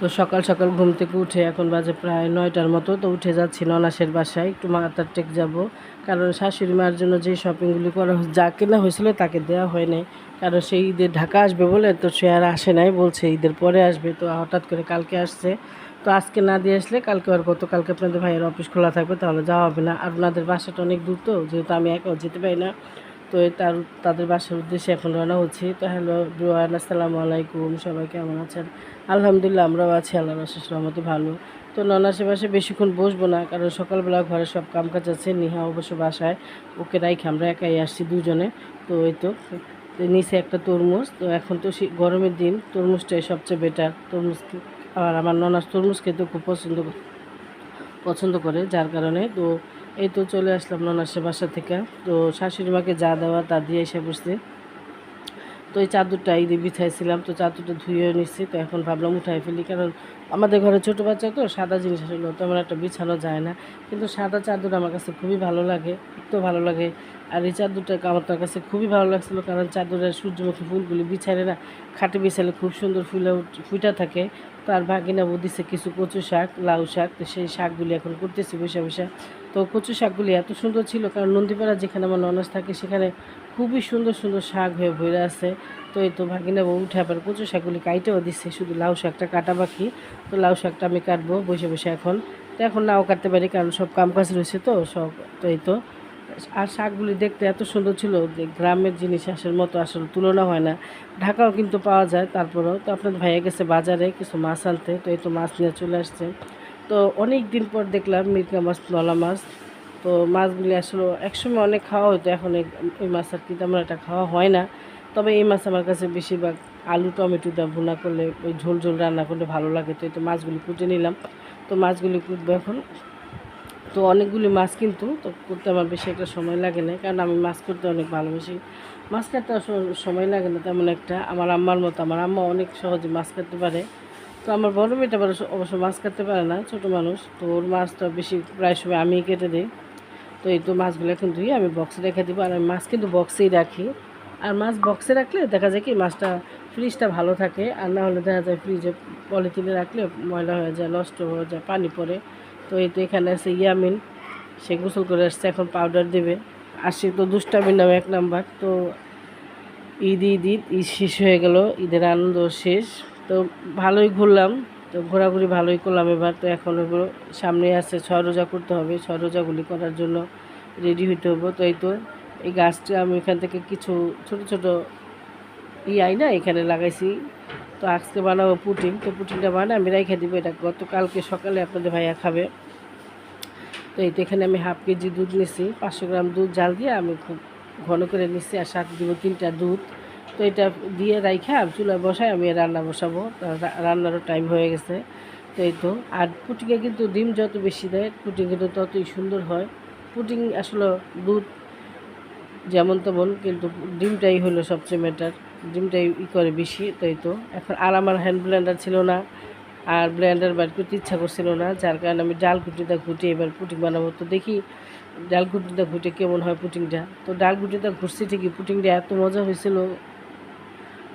তো সকাল সকাল ঘুম থেকে উঠে এখন বাজে প্রায় নয়টার মতো, তো উঠে যাচ্ছি ননাসের বাসায়। একটু মাথার টেক যাব। কারণ শাশুড়ি মার জন্য যে শপিংগুলি করা যা কেনা হয়েছিল তাকে দেওয়া হয় নাই। কারণ সেই ঈদের ঢাকা আসবে বলে, তো সে আর আসে নাই, বলছে ঈদের পরে আসবে। তো হঠাৎ করে কালকে আসছে। তো আজকে না দিয়ে আসলে কালকে আর গত কালকে আপনাদের ভাইয়ের অফিস খোলা থাকবে, তাহলে যাওয়া হবে না। আর ওনাদের বাসাটা অনেক দূর তো, যেহেতু আমি একাও যেতে পারি না। তো তার, তাদের বাসার উদ্দেশ্যে এখন রওনা হচ্ছি। তো হ্যালো ব্রুয়ান আসসালামু আলাইকুম, সবাই কেমন আছেন? আলহামদুলিল্লাহ আমরাও আছি আল্লাহ রসের রহমতে ভালো। তো ননাসে বাসে বেশিক্ষণ বসবো না, কারণ সকালবেলা ঘরে সব কাম কাজ আছে, নিহা অবশ্য বাসায়। ওকে রাইখে আমরা একাই আসছি দুজনে, তো ওই তো। নিচে একটা তরমুজ, তো এখন তো গরমের দিন, তরমুজটাই সবচেয়ে বেটার তরমুজ আর আমার ননাস তরমুজ খেতে খুব পছন্দ পছন্দ করে, যার কারণে তো এই তো চলে আসলাম ননাসের বাসা থেকে। তো শাশুড়ি মাকে যা দেওয়া তা দিয়ে এসে বসছে। তো এই চাদরটা ঈদে বিছাইছিলাম, তো চাদরটা ধুয়ে নিচ্ছি। তো এখন ভাবলাম উঠাই ফেলি, কারণ আমাদের ঘরে ছোটো বাচ্চা তো, সাদা জিনিস আসলে তেমন একটা বিছানো যায় না। কিন্তু সাদা চাদর আমার কাছে খুবই ভালো লাগে তো ভালো লাগে। আর এই চাদরটা আমার তার কাছে খুবই ভালো লাগছিল, কারণ চাদরের সূর্যমুখী ফুলগুলি বিছাইলে না, খাটে বিছাইলে খুব সুন্দর ফুলে ফুটা থাকে। তো আর ভাগিনা বুদ্ধিছে কিছু কচু শাক, লাউ শাক, তো সেই শাকগুলি এখন করতেছি বসে বসে। তো কচু শাকগুলি এত সুন্দর ছিল, কারণ নন্দীপাড়া যেখানে আমার ননাস থাকে সেখানে খুবই সুন্দর সুন্দর শাক হয়ে ভরে আছে। তো এই তো ভাগিনা বউ উঠে আবার কচু শাকগুলি কাইটেও দিচ্ছে শুধু লাউ শাকটা কাটা বাকি। তো লাউ শাকটা আমি কাটবো বসে বসে এখন। তো এখন নাও কাটতে পারি, কারণ সব কাম কাজ রয়েছে তো, সব তো এই তো। আর শাকগুলি দেখতে এত সুন্দর ছিল যে গ্রামের জিনিস আসার মতো আসলে তুলনা হয় না। ঢাকাও কিন্তু পাওয়া যায় তারপরেও। তো আপনার ভাইয়া গেছে বাজারে কিছু মাছ আনতে, তো এই তো মাছ নিয়ে চলে আসছে। তো অনেক দিন পর দেখলাম মিরকা মাছ নলা মাছ। তো মাছগুলি আসলে একসময় অনেক খাওয়া হতো, এখন এই মাছ আর কি তেমন একটা খাওয়া হয় না। তবে এই মাছ আমার কাছে বেশিরভাগ আলু, টমেটো দিয়ে ভুনা করলে ওই ঝোল ঝোল রান্না করলে ভালো লাগে, তো এই তো মাছগুলি কুটে নিলাম। তো মাছগুলি কুটবো এখন। তো অনেকগুলি মাছ কিন্তু, তো করতে আমার বেশি একটা সময় লাগে না, কারণ আমি মাছ করতে অনেক ভালোবাসি। মাছ কাটতে সময় লাগে না, তেমন একটা। আমার আম্মার মতো, আমার আম্মা অনেক সহজে মাছ কাটতে পারে। তো আমার বড় মেয়েটা আবার অবশ্য মাছ কাটতে পারে না, ছোটো মানুষ। তো ওর মাছটা বেশি, প্রায় সময় আমিই কেটে দিই। তো এই তো মাছগুলো এখন ধুয়ে আমি বক্সে রেখে দিব। আর আমি মাছ কিন্তু বক্সেই রাখি। আর মাছ বক্সে রাখলে দেখা যায় কি মাছটা ফ্রিজটা ভালো থাকে। আর না হলে দেখা যায় ফ্রিজে পলিথিনে রাখলে ময়লা হয়ে যায়, নষ্ট হয়ে যায়, পানি পড়ে। তো এই তো এখানে আছে ইয়ামিন। সে গোসল করে আসছে, এখন পাউডার দেবে। আর সে তো দুষ্টামিন নামে এক নাম্বার তো ঈদ ঈদ ঈদ ঈদ শেষ হয়ে গেল। ঈদের আনন্দ শেষ। তো ভালোই ঘুরলাম, তো ঘোরাঘুরি ভালোই করলাম এবার, তো এখন এগুলো সামনে আছে ছয় রোজা করতে হবে, ছয় রোজাগুলি করার জন্য রেডি হইতে হবে। তো এই তো, এই গাছটা আমি এখান থেকে কিছু ছোট ছোট ইয়াই না, এখানে লাগাইছি। তো আজকে বানাবো পুটিন, তো পুটিনটা বানাই আমি রেখে দিব, এটা গতকালকে সকালে আপনাদের ভাইয়া খাবে। তো এই তো এখানে আমি হাফ কেজি দুধ নিছি, পাঁচশো গ্রাম দুধ, জাল দিয়ে আমি খুব ঘন করে নিচ্ছি আর সাথে দিব তিনটা দুধ। তো এটা দিয়ে রাইখা চুলা বসায় আমি রান্না বসাবো। রান্নারও টাইম হয়ে গেছে। তো এই তো। আর পুটিংয়ে কিন্তু ডিম যত বেশি দেয়, পুটিং কিন্তু ততই সুন্দর হয়। পুটিং আসলে দুধ যেমন তেমন, কিন্তু ডিমটাই হলো সবচেয়ে ম্যাটার ডিমটাই ই করে বেশি তাই তো। এখন আর আমার হ্যান্ড ব্লেন্ডার ছিল না, আর ব্লেন্ডার বার করতে ইচ্ছা করছিল না, যার কারণে আমি ডাল কুটিটা ঘুটে এবার পুটিং বানাবো। তো দেখি ডাল কুটিটা ঘুটে কেমন হয় পুটিংটা। তো ডাল কুটিটা ঘুরছি ঠিকই, পুটিংটা এত মজা হয়েছিল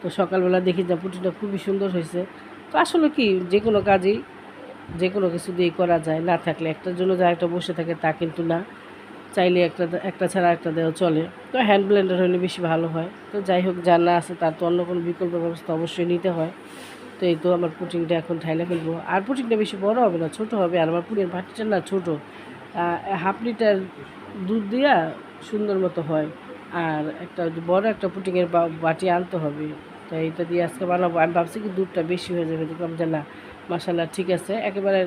তো সকালবেলা দেখি যে পুটিংটা খুবই সুন্দর হয়েছে। তো আসলে কি, যে কোনো কাজই, যে কোনো কিছু দিয়ে করা যায়। না থাকলে একটার জন্য যা একটা বসে থাকে তা কিন্তু না। চাইলে একটা একটা ছাড়া একটা দেওয়া চলে। তো হ্যান্ড ব্লেন্ডার হলে বেশি ভালো হয়। তো যাই হোক যার না আছে তার তো অন্য কোনো বিকল্প ব্যবস্থা অবশ্যই নিতে হয়। তো এই তো আমার পুটিংটা এখন ঠাইলা ফেলব। আর পুটিংটা বেশি বড় হবে না, ছোট হবে। আর আমার পুটির বাটিটা না ছোটো। হাফ লিটার দুধ দিয়া সুন্দর মতো হয়। আর একটা বড় একটা পুটিংয়ের বাটি আনতে হবে। তো এইটা দিয়ে আজকে বানাবো। আমি ভাবছি কি দুধটা বেশি হয়ে যাবে। দেখলাম যে না মশালা ঠিক আছে, একেবারে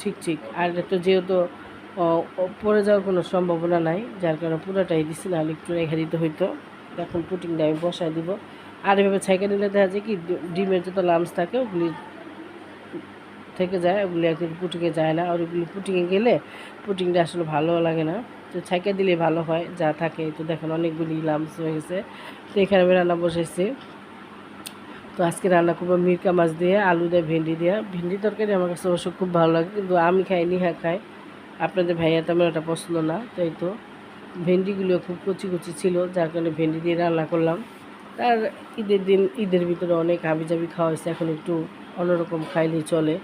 ঠিক ঠিক। আর এটা তো যেহেতু পড়ে যাওয়ার কোনো সম্ভাবনা নাই, যার কারণে পুরোটাই দিচ্ছি নাহলে একটু রেখে দিতে হইতো। এখন পুটিংটা আমি বসায় দিব। আর এভাবে ছাইকা নিলে দেখা যায় কি ডিমের যত লামস থাকে, ওগুলি থেকে যায়, ওগুলি আর পুটিংয়ে যায় না। আর ওগুলি পুটিংয়ে গেলে পুটিংটা আসলে ভালো লাগে না। তো ছাইকা দিলে ভালো হয়, যা থাকে। তো দেখেন, অনেকগুলি লামস হয়ে গেছে। তো এখানে আমি রান্না বসেছি তো আজকে রান্না করব মিরকা মাছ দিয়ে, আলু দিয়ে, ভেন্ডি দিয়ে। ভেন্ডি তরকারি আমার কাছে অবশ্য খুব ভালো লাগে, কিন্তু আমি খাই নিহা খাই। আপনাদের ভাইয়া তেমন একটা পছন্দ না, তাই তো। ভেন্ডিগুলো খুব কচি কচি ছিল, যার কারণে ভেন্ডি দিয়ে রান্না করলাম। আর ঈদের দিন, ঈদের ভিতরে অনেক হাবিজাবি খাওয়া হয়েছে, এখন একটু অন্যরকম খাইলেই চলে।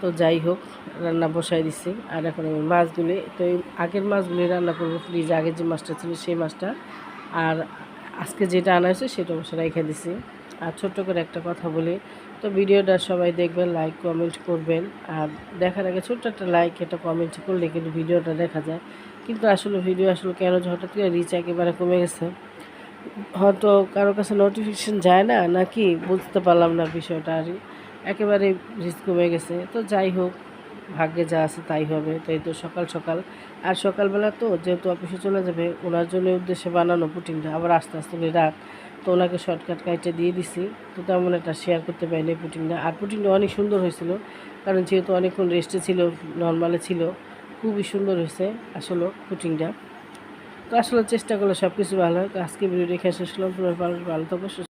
তো যাই হোক, রান্না বসাই দিছি। আর এখন আমি মাছগুলি, তো এই আগের মাছগুলি রান্না করব, ফ্রিজে আগের যে মাছটা ছিল সেই মাছটা। আর আজকে যেটা আনা হয়েছে সেটা অবশ্য রেখে দিছি। আর ছোট্ট করে একটা কথা বলি। তো ভিডিওটা সবাই দেখবেন লাইক কমেন্ট করবেন। আর দেখার আগে ছোট্ট একটা লাইক একটা কমেন্ট করলে কিন্তু ভিডিওটা দেখা যায়। কিন্তু আসলে ভিডিও আসলে কেন হঠাৎ করে রিচ একেবারে কমে গেছে? হয়তো কারও কাছে নোটিফিকেশন যায় না, নাকি বুঝতে পারলাম না বিষয়টা আর একেবারে রিচ কমে গেছে। তো যাই হোক, ভাগ্যে যা আছে তাই হবে। তাই তো সকাল সকাল। আর সকালবেলা তো যেহেতু অফিসে চলে যাবে, ওনার জন্য উদ্দেশ্যে বানানো পুটিংটা আবার আস্তে আস্তে রাত তো ওনাকে শর্টকাট কাইটে দিয়ে দিছি। তো তেমন একটা শেয়ার করতে পারিনি পুটিংটা আর পুটিংটা অনেক সুন্দর হয়েছিল, কারণ যেহেতু অনেকক্ষণ রেস্টে ছিল নর্মালে ছিল, খুবই সুন্দর হয়েছে আসলে পুটিংটা তো আসলে চেষ্টা করলে সব কিছু ভালো হয়। আজকে ভিডিও দেখে শেষ করলাম। ভালো ভালো থাকো, সুস্থ